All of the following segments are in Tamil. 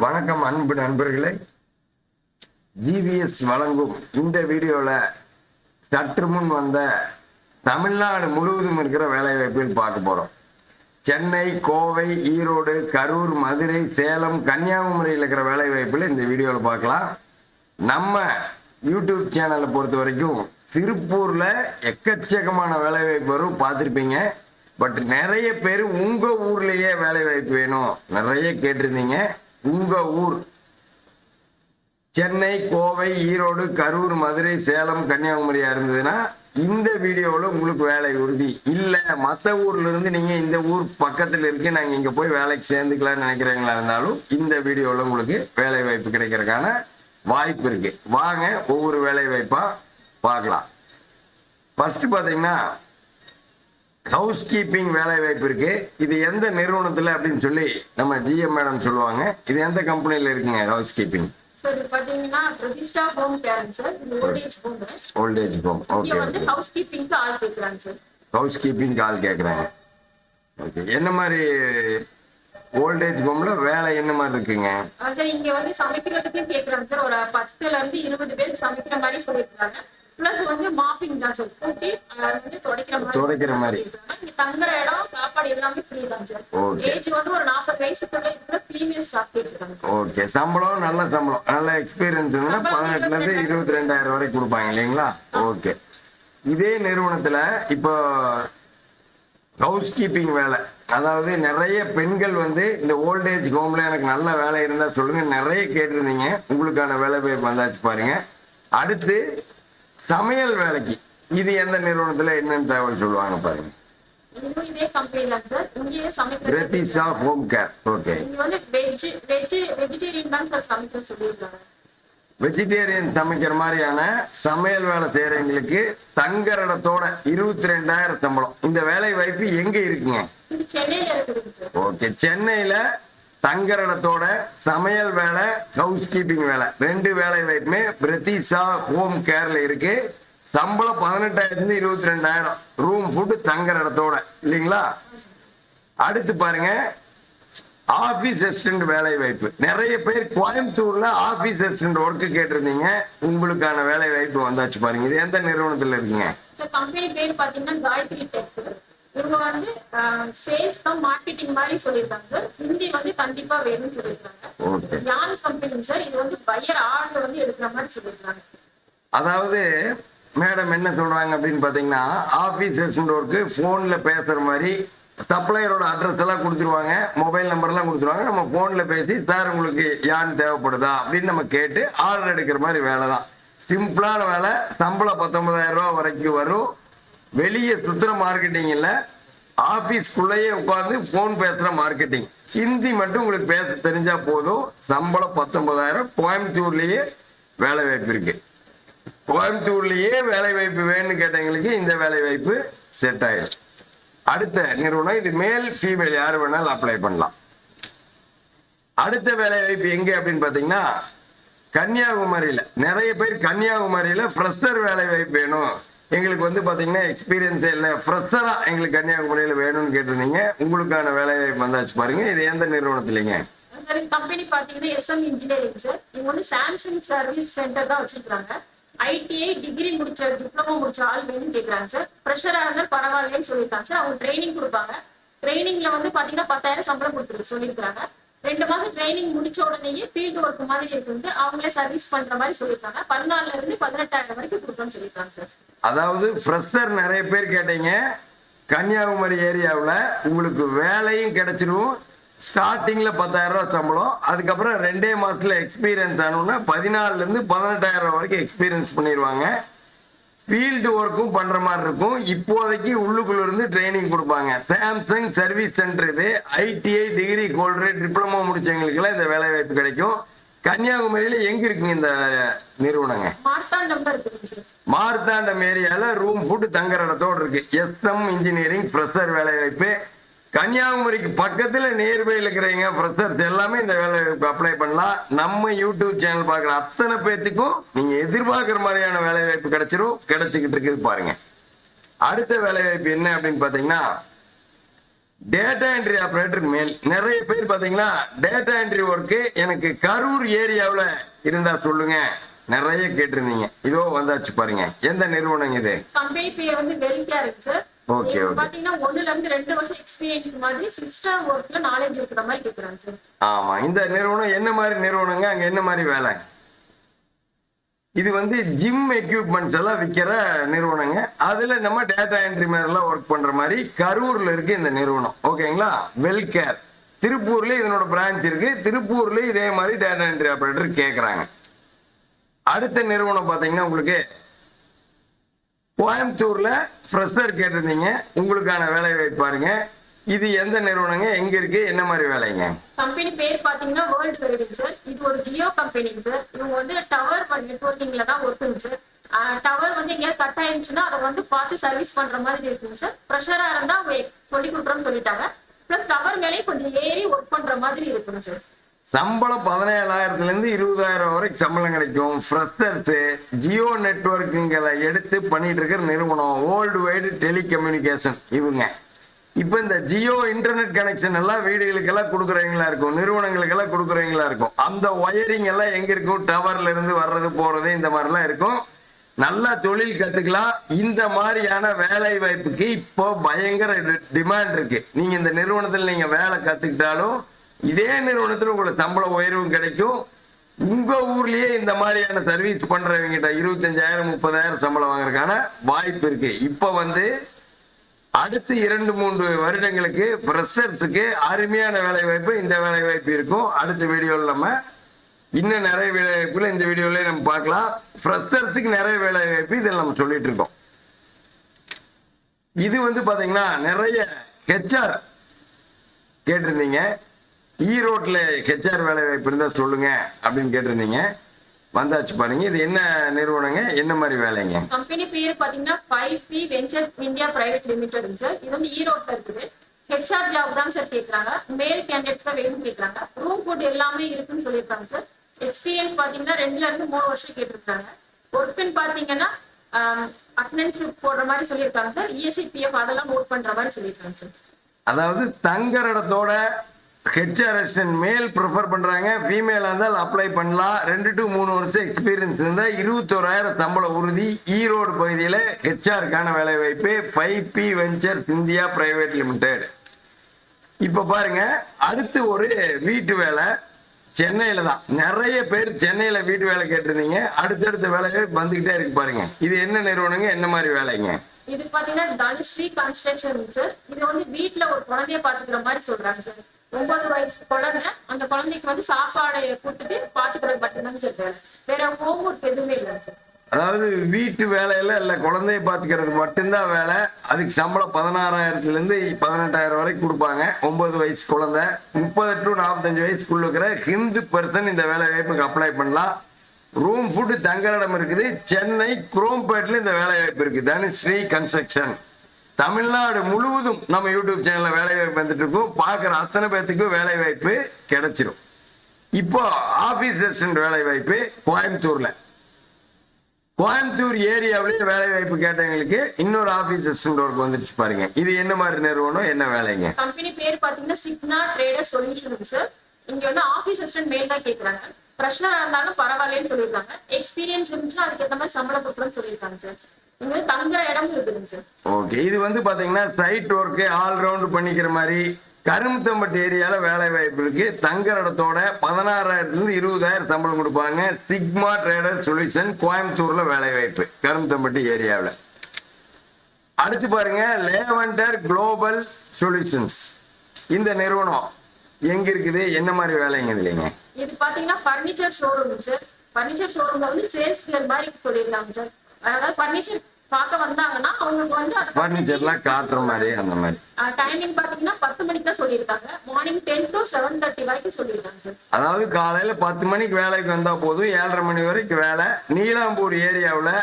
வணக்கம் அன்பு நண்பர்களே. ஜிவிஎஸ் வழங்கும் இந்த வீடியோவில் சற்று முன் வந்த தமிழ்நாடு முழுவதும் இருக்கிற வேலைவாய்ப்புகள் பார்க்க போகிறோம் சென்னை கோவை ஈரோடு கரூர் மதுரை சேலம் கன்னியாகுமரியில் இருக்கிற வேலைவாய்ப்புகள் இந்த வீடியோவில் பார்க்கலாம். நம்ம யூடியூப் சேனலை பொறுத்த வரைக்கும் திருப்பூரில் எக்கச்சக்கமான வேலைவாய்ப்பு வரும் பார்த்துருப்பீங்க. பட் நிறைய பேர் உங்கள் ஊர்லேயே வேலைவாய்ப்பு வேணும். நிறைய கேட்டிருந்தீங்க. உங்கள் ஊர். சென்னை கோவை ஈரோடு கரூர் மதுரை சேலம் கன்னியாகுமரியாக இருந்ததுன்னா இந்த வீடியோவில் உங்களுக்கு வேலை உறுதி. இல்லை மற்ற ஊர்லேருந்து நீங்கள் இந்த ஊர் பக்கத்தில் இருக்கு நாங்கள் இங்கே போய் வேலைக்கு சேர்ந்துக்கலாம்னு நினைக்கிறீங்களா இருந்தாலும் இந்த வீடியோவில் உங்களுக்கு வேலை வாய்ப்பு கிடைக்கிறதுக்கான வாய்ப்பு இருக்குது வாங்க ஒவ்வொரு வேலை வாய்ப்பாக பார்க்கலாம். ஃபஸ்ட்டு பார்த்தீங்கன்னா ஹவுஸ் கீப்பிங் வேலை வாய்ப்பு இருக்கு. இது எந்த நிறுவனத்தில் அப்படின்னு சொல்லி நம்ம ஜிஎம் மேடம் சொல்லுவாங்க. இது எந்த கம்பெனியில் இருக்குங்க ஹவுஸ் கீப்பிங்? சார் இது பாத்தீங்கன்னா பிரதிஷ்டா ஹோம் கேரன் சார் இது old age home old age home. இங்க ஓகே வந்து ஹவுஸ் கீப்பிங்க்கு ஆள் கேட்கறாங்க சார் ஹவுஸ் கீப்பிங் கால் கேட்குறாங்க ஓகே என்ன மாதிரி ஓல்டேஜ் ஹோமில் வேலை என்ன மாதிரி இருக்குங்க? சார் இங்க வந்து சமைக்கிறதுக்கு கேக்குறாங்க சார் ஒரு பத்துல இருந்து இருபது பேருக்கு சமைக்கிற மாதிரி சொல்லிருக்காங்க பிளஸ் வந்து மாப்பிங் தான் சார் கூட்டி வந்து துடைக்கிற மாதிரி துடைக்கிற மாதிரி. தங்குற இடம் சாப்பாடு எல்லாமே ஃப்ரீ தான் சார். ஏஜ் வந்து ஒரு நாற்பது வயசுக்குள்ள இருக்கிற ஃபீமேல் ஸ்டாஃப் கேட்டுருக்காங்க சார் ஓகே சம்பளம் நல்ல சம்பளம். நல்ல எக்ஸ்பீரியன்ஸ் பதினெட்டுலேருந்து இருபத்தி ரெண்டாயிரம். வரைக்கும் கொடுப்பாங்க இல்லைங்களா? ஓகே இதே நிறுவனத்தில் இப்போ ஹவுஸ் கீப்பிங் வேலை. அதாவது நிறைய பெண்கள் வந்து இந்த ஓல்டேஜ் ஹோமில் எனக்கு நல்ல வேலை இருந்தால் சொல்லுங்கள் நிறைய கேட்டிருந்தீங்க. உங்களுக்கான வேலை வாய்ப்பு வந்தாச்சு பாருங்க. அடுத்து சமையல் வேலைக்கு. இது எந்த நிறுவனத்தில் என்னென்னு தகவல் சொல்லுவாங்க பாருங்க. ஹோம் கேர் ஓகே வெஜிடேரியன் சமைக்கிற மாதிரியான சமையல் வேலை செய்யறவங்களுக்கு தங்குற இடத்தோட இருபத்தி ரெண்டாயிரம் சம்பளம். இந்த வேலை வாய்ப்பு எங்க இருக்குங்க? ஓகே சென்னையில தங்குற இடத்தோட சமையல் வேலை ஹவுஸ் கீப்பிங் வேலை. ரெண்டு வேலை வாய்ப்புமே பிரதீஷா ஹோம் கேர்ல இருக்கு. சம்பளம் பதினெட்டாயிரத்துலேருந்து இருபத்தி ரெண்டாயிரம் ரூம் ஃபுட்டு தங்குற இடத்தோட இல்லைங்களா? அடுத்து பாருங்க ஆபீஸ் அசிஸ்டன்ட் வேலை வாய்ப்பு நிறைய பேர் கோயம்புத்தூர்ல ஆபீஸ் அசிஸ்டன்ட் ஒர்க்கு கேட்டிருந்தீங்க. உங்களுக்கான வேலை வாய்ப்பு வந்தாச்சு பாருங்க. இது எந்த நிறுவனத்துல இருக்குங்க? இவங்க வந்து சேல்ஸ் தான் மார்க்கெட்டிங் மாதிரி சொல்லியிருக்காங்க. சார் ஹிந்தி வந்து கண்டிப்பா வேணும்னு சொல்லியிருக்காங்க. யான் கம்பெனி சார் இது வந்து பையர் ஆர்டர் வந்து எடுக்கிற மாதிரி சொல்லியிருக்காங்க. அதாவது மேடம் என்ன சொல்றாங்க அப்படின்னு பாத்தீங்கன்னா ஆபீஸ் அசிஸ்டன்ட் ஒர்க்கு போன்ல பேசுற மாதிரி சப்ளையரோட அட்ரஸ் எல்லாம் கொடுத்துருவாங்க. மொபைல் நம்பர் எல்லாம் கொடுத்துருவாங்க. நம்ம போன்ல பேசி சார் உங்களுக்கு யான் தேவைப்படுதா? அப்படின்னு நம்ம கேட்டு ஆர்டர் எடுக்கிற மாதிரி வேலை தான் சிம்பிளான வேலை சம்பளம் பத்தொன்பதாயிரம் ரூபாய் வரைக்கும் வரும். வெளியே சுத்துற மார்க்கெட்டிங்கில் ஆஃபீஸ்க்குள்ளேயே உட்காந்து போன் பேசுற மார்க்கெட்டிங் ஹிந்தி மட்டும் உங்களுக்கு பேச தெரிஞ்சா போதும். சம்பளம் பத்தொன்பதாயிரம். கோயம்புத்தூர்லயே வேலை வாய்ப்பு இருக்கு. கோயம்புத்தூர்லயே வேலை வாய்ப்பு வேணும்னு கேட்டவங்களுக்கு இந்த வேலை வாய்ப்பு செட் ஆயிடும் அடுத்த நிறுவனம் இது மேல் ஃபீமேல் யார் வேணாலும் அப்ளை பண்ணலாம். அடுத்த வேலை வாய்ப்பு எங்க அப்படின்னு பாத்தீங்கன்னா கன்னியாகுமரியில. நிறைய பேர் கன்னியாகுமரியில ஃப்ரெஷர் வேலை வாய்ப்பு வேணும். எங்களுக்கு வந்து பார்த்தீங்கன்னா எக்ஸ்பீரியன்ஸ் இல்லை. ஃப்ரெஷரா எங்களுக்கு கன்னியாகுமரியில் வேணும்னு கேட்டிருந்தீங்க. உங்களுக்கான வேலை வாய்ப்பு வந்தாச்சு பாருங்க. இது எந்த நிறுவனத்துலங்க? சார் கம்பெனி பார்த்தீங்கன்னா எஸ்எம் இன்ஜினியரிங் சார் இவங்க வந்து சாம்சங் சர்வீஸ் சென்டர் தான் வச்சிருக்காங்க. ஐடிஐ டிகிரி முடிச்ச டிப்ளமோ முடிச்ச ஆள் வேணும்னு கேக்குறாங்க சார் ப்ரெஷராக இருந்தால் பரவாயில்லன்னு சொல்லியிருக்காங்க சார் அவங்க ட்ரைனிங் கொடுப்பாங்க. ட்ரைனிங்ல வந்து பார்த்தீங்கன்னா பத்தாயிரம் சம்பளம் கொடுத்துருக்கு சொல்லியிருக்காங்க ரெண்டு மாசம் ட்ரைனிங் முடிச்ச உடனேயே ஃபீல்டு ஒர்க் மாதிரி வந்து அவங்களே சர்வீஸ் பண்ற மாதிரி சொல்லியிருக்காங்க பதினாலுல இருந்து பதினெட்டாயிரம் வரைக்கும் கொடுக்கணும்னு சொல்லியிருக்காங்க சார் அதாவது ஃப்ரெஷர் நிறைய பேர் கேட்டீங்க. கன்னியாகுமரி ஏரியாவில் உங்களுக்கு வேலையும் கிடைச்சிரும். ஸ்டார்டிங்கில் பத்தாயிரம் ரூபாய் சம்பளம். அதுக்கப்புறம் ரெண்டே மாதத்தில் எக்ஸ்பீரியன்ஸ் ஆனோன்னா பதினாலுலேருந்து பதினெட்டாயிரம் ரூபா வரைக்கும் எக்ஸ்பீரியன்ஸ் பண்ணிடுவாங்க ஃபீல்டு ஒர்க்கும் பண்ற மாதிரி இருக்கும். இப்போதைக்கு உள்ளுக்குள்ள இருந்து ட்ரைனிங் கொடுப்பாங்க. சாம்சங் சர்வீஸ் சென்டர் இது. ஐடிஐ டிகிரி ஹோல்டர் டிப்ளமோ முடிச்சவங்களுக்குலாம் இந்த வேலை வாய்ப்பு கிடைக்கும். கன்னியாகுமரியில எங்க இருக்குங்க இந்த நிறுவனங்க? மார்த்தாண்டம் ஏரியால ரூம் ஃபுட் தங்குற இடத்தோடு இருக்கு. எஸ்எம் இன்ஜினியரிங் ஃப்ரெஷர் வேலை வாய்ப்பு. கன்னியாகுமரிக்கு பக்கத்தில் நியர்பையில் இருக்கிறவங்க ஃப்ரெஷர்ஸ் எல்லாமே இந்த வேலை அப்ளை பண்ணலாம். நம்ம யூடியூப் சேனல் பார்க்குற அத்தனை பேர்த்துக்கும் நீங்கள் எதிர்பார்க்குற மாதிரியான வேலை வாய்ப்பு கிடைச்சிரும் கிடைச்சிக்கிட்டு இருக்குது பாருங்க. அடுத்த வேலை வாய்ப்பு என்ன அப்படின்னு பார்த்தீங்கன்னா டேட்டா என்ட்ரி ஆப்ரேட்டர் மேல். நிறைய பேர் பார்த்தீங்கன்னா டேட்டா என்ட்ரி ஒர்க்கு எனக்கு கரூர் ஏரியாவில் இருந்தால் சொல்லுங்க. நிறைய கேட்டிருந்தீங்க. இதோ வந்தாச்சு பாருங்க. எந்த நிறுவனம் இது? கம்பெனி பேர் வந்து வெல்கேர் சார் Okay, okay. பாத்தீங்கன்னா ஒண்ணுல இருந்து ரெண்டு வருஷம் எக்ஸ்பீரியன்ஸ் மாதிரி சிஸ்டம் ஒர்க்ல நாலேஜ் இருக்கிற மாதிரி கேக்குறாங்க சார் ஆமா இந்த நிறுவனம் என்ன மாதிரி நிறுவனங்க? அங்க என்ன மாதிரி வேலை? இது வந்து ஜிம் எக்யூப்மெண்ட்ஸ் எல்லாம் விற்கிற நிறுவனங்க. அதுல நம்ம டேட்டா என்ட்ரி மாதிரிலாம் ஒர்க் பண்ற மாதிரி கரூர்ல இருக்கு இந்த நிறுவனம். ஓகேங்களா வெல்கேர் திருப்பூர்ல இதனோட பிரான்ச் இருக்கு. திருப்பூர்ல இதே மாதிரி டேட்டா என்ட்ரி ஆபரேட்டர் கேக்குறாங்க. அடுத்த நிறுவனம் பாத்தீங்கன்னா உங்களுக்கு கோயம்புத்தூர்ல ஃப்ரெஷர் கேட்டிருந்தீங்க. உங்களுக்கான வேலை வாய்ப்பு பாருங்க. இது எந்த நிறுவனங்க? எங்க இருக்கு? என்ன மாதிரி வேலைங்க? கம்பெனி பேர் பாத்தீங்கன்னா வேர்ல்ட் வெல்டிங் சார் இது ஒரு ஜியோ கம்பெனிங்க சார் இவங்க வந்து டவர் நெட்ஒர்க்கிங்ல தான் ஒர்க்குங்க சார் டவர் வந்து எங்கேயாவது கட் ஆயிருந்துச்சுன்னா அதை வந்து பார்த்து சர்வீஸ் பண்ற மாதிரி இருக்குங்க சார் ப்ரெஷரா இருந்தா அவங்க சொல்லி கொடுக்குறோம்னு சொல்லிட்டாங்க. பிளஸ் டவர் மேலேயும் கொஞ்சம் ஏறி ஒர்க் பண்ற மாதிரி இருக்குங்க சார் சம்பளம் பதினேழாயிரத்துலேருந்து இருபதாயிரம் வரைக்கும் சம்பளம் கிடைக்கும். ஃப்ரெஷர்ஸ் ஜியோ நெட்ஒர்க்குங்களை எடுத்து பண்ணிட்டு இருக்கிற நிறுவனம். வேர்ல்டு வைடு டெலிகம்யூனிகேஷன் இவங்க. இப்போ இந்த ஜியோ இன்டர்நெட் கனெக்ஷன் எல்லாம் வீடுகளுக்கெல்லாம் கொடுக்குறவங்களா இருக்கும். நிறுவனங்களுக்கெல்லாம் கொடுக்குறவங்களா இருக்கும். அந்த ஒயரிங் எல்லாம் எங்க இருக்கும்? டவர்ல இருந்து வர்றது போறது இந்த மாதிரிலாம் இருக்கும். நல்லா தொழில் கத்துக்கலாம். இந்த மாதிரியான வேலை வாய்ப்புக்கு இப்போ பயங்கர டிமாண்ட் இருக்கு. நீங்க இந்த நிறுவனத்தில் நீங்க வேலை கத்துக்கிட்டாலும் இதே நிறுவனத்தில் உங்களுக்கு சம்பள உயர்வும் கிடைக்கும். உங்க ஊர்லயே இந்த மாதிரியான சர்வீஸ் பண்றவங்க இருபத்தஞ்சாயிரம் முப்பதாயிரம் சம்பளம் வாங்குறதுக்கான வாய்ப்பு இருக்கு. இப்போ வந்து அடுத்து இரண்டு மூன்று வருடங்களுக்கு ஃப்ரெஷர்ஸுக்கு அருமையான வேலை வாய்ப்பு இந்த வேலை வாய்ப்பு இருக்கும். அடுத்த வீடியோவில் நம்ம இன்னும் நிறைய வேலை வாய்ப்புல இந்த வீடியோவிலே நம்ம பார்க்கலாம். ஃப்ரெஷர்ஸுக்கு நிறைய வேலை வாய்ப்பு இதில் நம்ம சொல்லிட்டு இருக்கோம். இது வந்து பாத்தீங்கன்னா நிறைய ஹெச்ஆர் கேட்டிருந்தீங்க. ஈரோட்ல ஹெச்ஆர் வேலை வாய்ப்பு இருந்தா சொல்லுங்க அப்படின்னு கேட்டிருந்தீங்க. வந்தாச்சு பாருங்க. இது என்ன நிறுவனங்க? என்ன மாதிரி வேலைங்க? கம்பெனி பேர் பாத்தீங்கன்னா five P venture India private limited sir. இது வந்து ஈரோட்ல இருக்குது. ஹெச்ஆர் ஜாப் தான் சார் கேக்குறாங்க. மேல் கேண்டிடேட்ஸ் தான் வேணும் கேக்குறாங்க. ரூம் ஃபுட் எல்லாமே இருக்குன்னு சொல்லியிருக்காங்க சார். எக்ஸ்பீரியன்ஸ் பாத்தீங்கன்னா ரெண்டுல இருந்து மூணு வருஷம் கேட்டிருக்காங்க. ஒர்க்குன்னு பாத்தீங்கன்னா அட்டனன்ஸ் போடுற மாதிரி சொல்லியிருக்காங்க சார். E இஎஸ்சி பிஎஃப் அதெல்லாம் நோட் பண்ற மாதிரி சொல்லியிருக்காங்க சார். அதாவது தங்குற இடத்தோட ஹெச்ஆர் மேல் ப்ரிஃபர் பண்ணுறாங்க ஃபீமேலாக இருந்தால் அப்ளை பண்ணலாம். ரெண்டு டு மூணு வருஷம் எக்ஸ்பீரியன்ஸ் இருந்தால் இருபத்தோராயிரம் சம்பள உறுதி. ஈரோடு பகுதியில் ஹெச்ஆருக்கான வேலை வாய்ப்பு five P ventures India private limited இப்போ பாருங்க அடுத்து ஒரு வீட்டு வேலை. சென்னையில் தான். நிறைய பேர் சென்னையில் வீட்டு வேலை கேட்டிருந்தீங்க. அடுத்தடுத்த வேலைகள் வந்துக்கிட்டே இருக்கு பாருங்க. இது என்ன நிறுவனங்க? என்ன மாதிரி வேலைங்க? இது பாத்தீங்கன்னா தனுஸ்ரீ கன்ஸ்ட்ரக்ஷன் சார் இது வந்து வீட்டுல ஒரு குழந்தைய பாத்துக்கிற மாதிரி சொல்றாங்க சார். ஒன்பது வயசு குழந்தை அந்த குழந்தைக்கு வந்து சாப்பாடை கொடுத்துட்டு பாத்துக்கிறது மட்டும்தான் சார் வேலை வேற ஹோம் ஒர்க் எதுவுமே இல்லை சார் அதாவது வீட்டு வேலையில இல்ல குழந்தைய பாத்துக்கிறது மட்டும்தான் வேலை. அதுக்கு சம்பளம் பதினாறாயிரத்துல இருந்து பதினெட்டாயிரம் வரைக்கும் கொடுப்பாங்க. ஒன்பது வயசு குழந்தை முப்பது டு நாற்பத்தஞ்சு வயசுக்குள்ள இருக்கிற ஹிந்து பர்சன் இந்த வேலை வாய்ப்புக்கு அப்ளை பண்ணலாம். ரூம் ஃபுட்டு தங்குற இடம் இருக்குது. சென்னை குரோம்பேட்ல இந்த வேலை வாய்ப்பு இருக்கு தனுஸ்ரீ கன்ஸ்ட்ரக்ஷன் தமிழ்நாடு முழுவதும் நம்ம யூடியூப் சேனல்ல வேலை வாய்ப்பு வந்துட்டு இருக்கோம். பார்க்குற அத்தனை பேர்த்துக்கும் வேலை வாய்ப்பு கிடைச்சிரும். இப்போ ஆபீஸ் அசிஸ்டன்ட் வேலை வாய்ப்பு கோயம்புத்தூர்ல. கோயம்புத்தூர் ஏரியாவிலேயே வேலை வாய்ப்பு கேட்டவங்களுக்கு இன்னொரு ஆபீஸ் அசிஸ்டன்ட் ஒர்க் வந்துருச்சு பாருங்க. இது என்ன மாதிரி நிறுவனம் என்ன வேலைங்க? கம்பெனி பேர் பாத்தீங்கன்னா சிக்னா ட்ரேடர் சொல்யூஷன் சார் இங்க வந்து ஆபீஸ் அசிஸ்டன்ட் மேல் தான் கேக்குறாங்க. ஃப்ரெஷரா இருந்தாலும் பரவாயில்லன்னு சொல்லியிருக்காங்க. எக்ஸ்பீரியன்ஸ் இருந்துச்சுன்னா அதுக்கேற்ற மாதிரி சம்பளம் கொடுக்குறோம்னு சொல்லியிருக்காங்க சார் ஓகே இது வந்து பாத்தீங்கன்னா சைட் ஒர்க்கு ஆல் ரவுண்ட் பண்ணிக்கிற மாதிரி கரும்புத்தம்பட்டு ஏரியால வேலை வாய்ப்பு இருக்கு. தங்குற இடத்தோட பதினாறாயிரத்துல இருந்து இருபதாயிரம் சம்பளம் கொடுப்பாங்க. சிக்மா ட்ரேடர் சொல்யூஷன் கோயம்புத்தூர்ல வேலை வாய்ப்பு கரும்புத்தம்பட்டு ஏரியாவில். அடுத்து பாருங்க லேவண்டர் குளோபல் சொல்யூஷன்ஸ் இந்த நிறுவனம் எங்க இருக்குது? என்ன மாதிரி வேலைங்க இதுலங்க இது பாத்தீங்கன்னா பர்னிச்சர் ஷோரூம் சார். பர்னிச்சர் ஷோரூம்ல வந்து சேல்ஸ் மாதிரி சொல்லியிருக்காங்க சார். அதாவது பர்னிச்சர் பார்க்க வந்தாங்கன்னா அவங்களுக்கு வந்து ஃபர்னிச்சர்லாம் காட்டுற மாதிரி அந்த மாதிரி. டைமிங் பாத்தீங்கன்னா பத்து மணிக்கு தான் சொல்லியிருக்காங்க. Morning ten to seven thirty வரைக்கும் சொல்லியிருக்காங்க சார் அதாவது காலையில பத்து மணிக்கு வேலைக்கு வந்தா போதும் ஏழரை மணி வரைக்கும் வேலை. நீலாம்பூர் ஏரியாவில்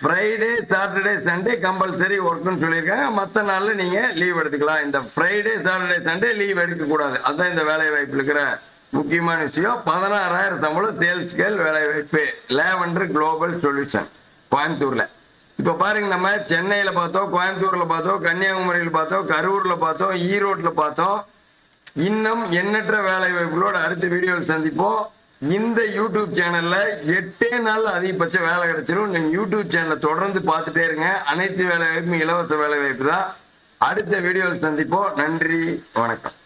ஃப்ரைடே சாட்டர்டே சண்டே கம்பல்சரி ஒர்க்குன்னு சொல்லியிருக்காங்க. மற்ற நாளில் நீங்கள் லீவ் எடுத்துக்கலாம். இந்த ஃப்ரைடே சாட்டர்டே சண்டே லீவ் எடுக்கக்கூடாது. அதுதான் இந்த வேலை வாய்ப்பில் இருக்கிற முக்கியமான விஷயம். பதினாறாயிரம் சம்பளம் சேல்ஸ் ஸ்கேல் வேலை வாய்ப்பு. லேவண்டர் குளோபல் சொல்யூஷன் கோயம்புத்தூரில். இப்போ பாருங்க நம்ம சென்னையில் பார்த்தோம் கோயம்புத்தூரில் பார்த்தோம் கன்னியாகுமரியில் பார்த்தோம் கரூரில் பார்த்தோம் ஈரோட்டில் பார்த்தோம். இன்னும் எண்ணற்ற வேலை வாய்ப்புகளோட அடுத்த வீடியோவில் சந்திப்போம். இந்த யூடியூப் சேனல்ல எட்டே நாள் அதிகபட்ச வேலை கிடைச்சிரும். நீங்க யூடியூப் சேனலை தொடர்ந்து பார்த்துட்டே இருங்க. அனைத்து வேலை வாய்ப்பும் இலவச வேலை வாய்ப்பு தான். அடுத்த வீடியோவில் சந்திப்போம். நன்றி வணக்கம்.